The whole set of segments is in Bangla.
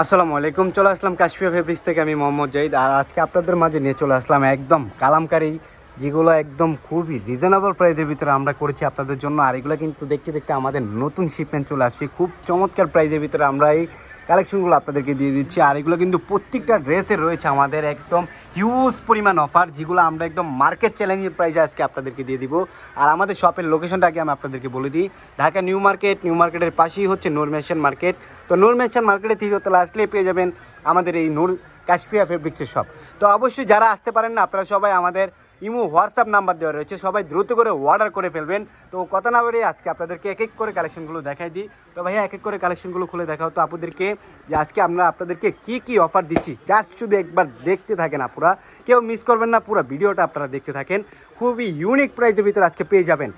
আসসালামু আলাইকুম, চলে আসলাম কাশ্মীর ফেব্রিক্স থেকে আমি মোহাম্মদ জাহিদ। আর আজকে আপনাদের মাঝে নিয়ে চলে আসলাম একদম কালামকারি যেগুলো একদম খুবই রিজনেবল প্রাইসের ভিতরে আমরা করেছি আপনাদের জন্য। আর এগুলো কিন্তু দেখতে দেখতে আমাদের নতুন শিপমেন্ট চলে আসছে। খুব চমৎকার প্রাইসের ভিতরে আমরা এই কালেকশনগুলো আপনাদেরকে দিয়ে দিচ্ছি। আর এগুলো কিন্তু প্রত্যেকটা ড্রেসে রয়েছে আমাদের একদম হিউজ পরিমাণ অফার যেগুলো আমরা একদম মার্কেট চ্যালেঞ্জের প্রাইসে আজকে আপনাদেরকে দিয়ে দিব। আর আমাদের শপের লোকেশনটা আগে আমি আপনাদেরকে বলে দিই। ঢাকা নিউ মার্কেট, নিউ মার্কেটের পাশেই হচ্ছে নূর মেশন মার্কেট। তো নূর মেশন মার্কেটে তৃতীয়তলা আসলে পেয়ে যাবেন আমাদের এই নূর কাশফিয়া ফেব্রিক্সের শপ তো অবশ্যই যারা আসতে পারেন না, আপনারা সবাই আমাদের ইমো, হোয়াটসঅ্যাপ নাম্বার দেওয়া রয়েছে। সবাই দ্রুত করে অর্ডার করে ফেলবেন। তো কথা না বেরিয়ে আজকে আপনাদেরকে এক এক করে কালেকশনগুলো দেখাই দিই। তো ভাইয়া, এক এক করে কালেকশনগুলো খুলে দেখাও তো আপনাদেরকে যে আজকে আমরা আপনাদেরকে কি কি অফার দিচ্ছি। জাস্ট শুধু একবার দেখতে থাকেন আপুরা। কেউ মিস করবেন না, পুরো ভিডিওটা আপনারা দেখতে থাকেন। খুবই ইউনিক প্রাইসের ভিতরে আজকে পেয়ে যাবেন।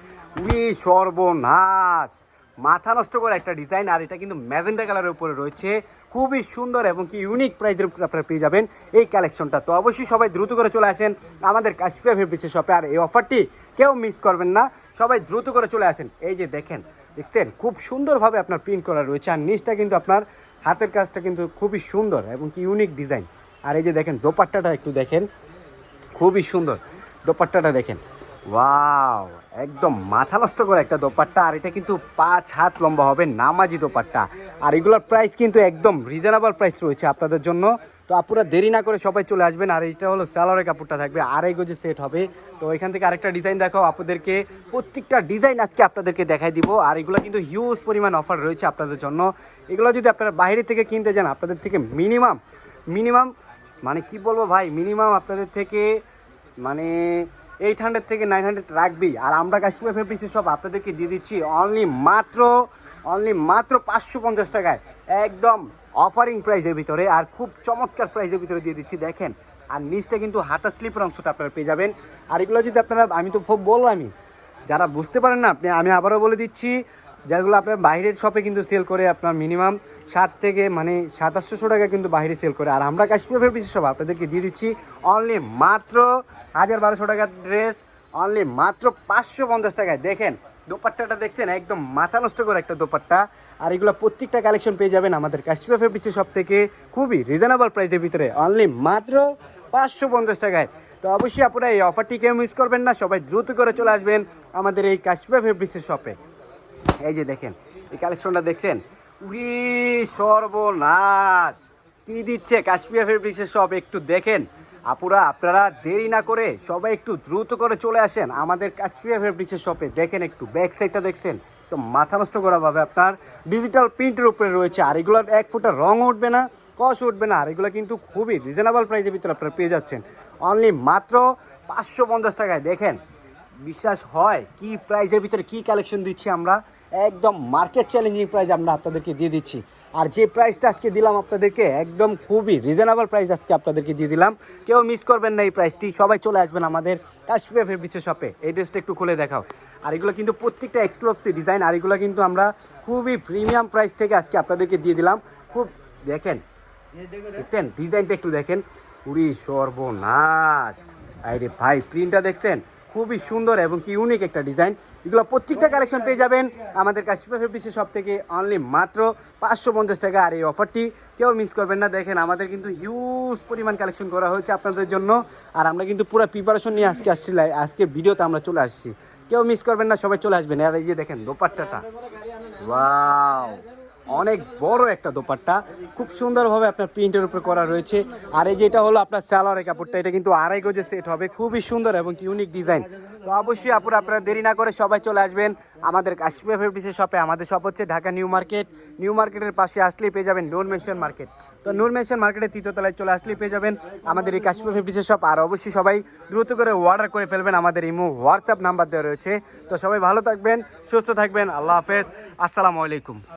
উই সর্বনাশ! মাথা নষ্ট করে একটা ডিজাইন আর এটা কিন্তু ম্যাজেন্ডা কালারের উপরে রয়েছে। খুবই সুন্দর এবং কি ইউনিক প্রাইজের উপরে আপনারা পেয়ে যাবেন এই কালেকশনটা তো অবশ্যই সবাই দ্রুত করে চলে আসেন আমাদের কাশ্মীর ফেব্রিক্সের শপে আর এই অফারটি কেউ মিস করবেন না। সবাই দ্রুত করে চলে আসেন। এই যে দেখেন, দেখছেন? খুব সুন্দরভাবে আপনার প্রিন্ট করা রয়েছে। আর নিচটা কিন্তু আপনার হাতের কাজটা কিন্তু খুবই সুন্দর এবং কি ইউনিক ডিজাইন আর এই যে দেখেন, দোপাট্টাটা একটু দেখেন। খুবই সুন্দর। দোপাট্টাটা দেখেন। ওয়াও! একদম মাথা নষ্ট করে একটা দোপাট্টা, আর এটা কিন্তু পাঁচ হাত লম্বা হবে নামাজি দোপাট্টা। আর এগুলোর প্রাইস কিন্তু একদম রিজনেবল প্রাইস রয়েছে আপনাদের জন্য। তো আপুরা দেরি না করে সবাই চলে আসবেন, আর এটা হলো স্যালোরের কাপড়টা থাকবে, আড়াই গজে সেট হবে। তো এখান থেকে আরেকটা ডিজাইন দেখাও আপনাদেরকে। প্রত্যেকটা ডিজাইন আজকে আপনাদেরকে দেখাই দিব, আর এগুলো কিন্তু হিউজ পরিমাণ অফার রয়েছে আপনাদের জন্য। এগুলো যদি আপনারা বাইরে থেকে কিনতে যান, আপনাদের থেকে মিনিমাম মিনিমাম মানে কি বলব ভাই মিনিমাম আপনাদের থেকে মানে এইট হান্ড্রেড থেকে নাইন হান্ড্রেড রাখবি আর আমরা কাশ্মীর ফেব্রিক্সের সব আপনাদেরকে দিয়ে দিচ্ছি অনলি মাত্র অনলি মাত্র পাঁচশো পঞ্চাশ টাকায়। একদম অফারিং প্রাইসের ভিতরে আর খুব চমৎকার প্রাইসের ভিতরে দিয়ে দিচ্ছি, দেখেন। আর নিচটা কিন্তু হাতা স্লিপের অংশটা আপনারা পেয়ে যাবেন। আর এগুলো যদি আপনারা, আমি তো বললামই, যারা বুঝতে পারেন না, আপনি, আমি আবারও বলে দিচ্ছি যেগুলো আপনার বাইরের শপে কিন্তু সেল করে আপনার মিনিমাম সাত থেকে মানে সাতাশশো টাকা কিন্তু বাইরে সেল করে। আর আমরা কাশ্মীর ফেব্রিক্স সব আপনাদেরকে দিয়ে দিচ্ছি অনলি মাত্র হাজার বারোশো টাকার ড্রেস অনলি মাত্র পাঁচশো পঞ্চাশ টাকায়। দেখেন, দোপাট্টাটা দেখছেন, একদম মাথা নষ্ট করে একটা দোপাট্টা। আর এগুলো প্রত্যেকটা কালেকশন পেয়ে যাবেন আমাদের কাশ্মীর ফেব্রিক্সের সব থেকে খুবই রিজনেবল প্রাইসের ভিতরে। অনলি মাত্র পাঁচশো পঞ্চাশ টাকায়। তো অবশ্যই আপনারা এই অফারটি কেউ মিস করবেন না, সবাই দ্রুত করে চলে আসবেন আমাদের এই কাশ্মীর ফেব্রিক্সের শপে এই যে দেখেন, এই কালেকশনটা দেখছেন? উরি সর্বনাশ! কি দিচ্ছে কাশ্মীর ফেব্রিক্সের সব একটু দেখেন। আপুরা, আপনারা দেরি না করে সবাই একটু দ্রুত করে চলে আসেন আমাদের কাশ্মীর ফেব্রিক্সের শপে দেখেন একটু ব্যাক সাইডটা দেখছেন? তো মাথা নষ্ট করা ভাবে আপনার ডিজিটাল প্রিন্টের উপরে রয়েছে আর এগুলোর এক ফুটা রং উঠবে না, কষ উঠবে না। আর এগুলো কিন্তু খুবই রিজনেবল প্রাইসের ভিতরে আপনারা পেয়ে যাচ্ছেন। অনলি মাত্র পাঁচশো পঞ্চাশ টাকায়। দেখেন, বিশ্বাস হয় কি প্রাইজের ভিতরে কি কালেকশন দিচ্ছি আমরা? একদম মার্কেট চ্যালেঞ্জিং প্রাইস আমরা আপনাদেরকে দিয়ে দিচ্ছি। আর যে প্রাইসটা আজকে দিলাম আপনাদেরকে, একদম খুবই রিজনেবল প্রাইস আজকে আপনাদেরকে দিয়ে দিলাম। কেউ মিস করবেন না এই প্রাইসটি সবাই চলে আসবেন আমাদের কাশ্মীর ফেব্রিক্সের শপে এই ড্রেসটা একটু খুলে দেখাও। আর এগুলো কিন্তু প্রত্যেকটা এক্সক্লুসিভ ডিজাইন আর এগুলো কিন্তু আমরা খুবই প্রিমিয়াম প্রাইস থেকে আজকে আপনাদেরকে দিয়ে দিলাম। খুব, দেখেন, দেখছেন? ডিজাইনটা একটু দেখেন। উড়ি সর্বনাশ। আরে ভাই প্রিন্টটা দেখছেন? খুবই সুন্দর এবং কি ইউনিক একটা ডিজাইন এগুলো প্রত্যেকটা কালেকশন পেয়ে যাবেন। আমাদের কাশ্মীর ফেব্রিক্সের সব থেকে অনলি মাত্র পাঁচশো পঞ্চাশ টাকা আর এই অফারটি কেউ মিস করবেন না। দেখেন, আমাদের কিন্তু হিউজ পরিমাণ কালেকশন করা হয়েছে আপনাদের জন্য। আর আমরা কিন্তু পুরো প্রিপারেশন নিয়ে আজকে আসছি আজকে ভিডিওতে আমরা চলে আসছি। কেউ মিস করবেন না, সবাই চলে আসবেন। আর এই যে দেখেন, দোপাট্টাটা। ওয়াও অনেক বড় একটা দোপাট্টা। খুব সুন্দরভাবে আপনার প্রিন্টের উপর করা রয়েছে। আর এই যেটা হলো আপনার স্যালোয়ারের কাপড়টা, এটা কিন্তু আড়াই গজে সেট হবে। খুবই সুন্দর এবং ইউনিক ডিজাইন তো অবশ্যই আপুরা, আপনারা দেরি না করে সবাই চলে আসবেন আমাদের কাশ্মীর ফেব্রিক্সের শপে আমাদের শপ হচ্ছে ঢাকা নিউ মার্কেট নিউ মার্কেটের পাশে আসলেই পেয়ে যাবেন নূর মেনশন মার্কেট তো নূর মেনশন মার্কেটের তৃতীয়তলায় চলে আসলেই পেয়ে যাবেন আমাদের এই কাশ্মীর ফেব্রিক্সের শপ আর অবশ্যই সবাই দ্রুত করে অর্ডার করে ফেলবেন। আমাদের ইমো হোয়াটসঅ্যাপ নাম্বার দেওয়া রয়েছে। তো সবাই ভালো থাকবেন, সুস্থ থাকবেন। আল্লাহ হাফেজ। আসসালামু আলাইকুম।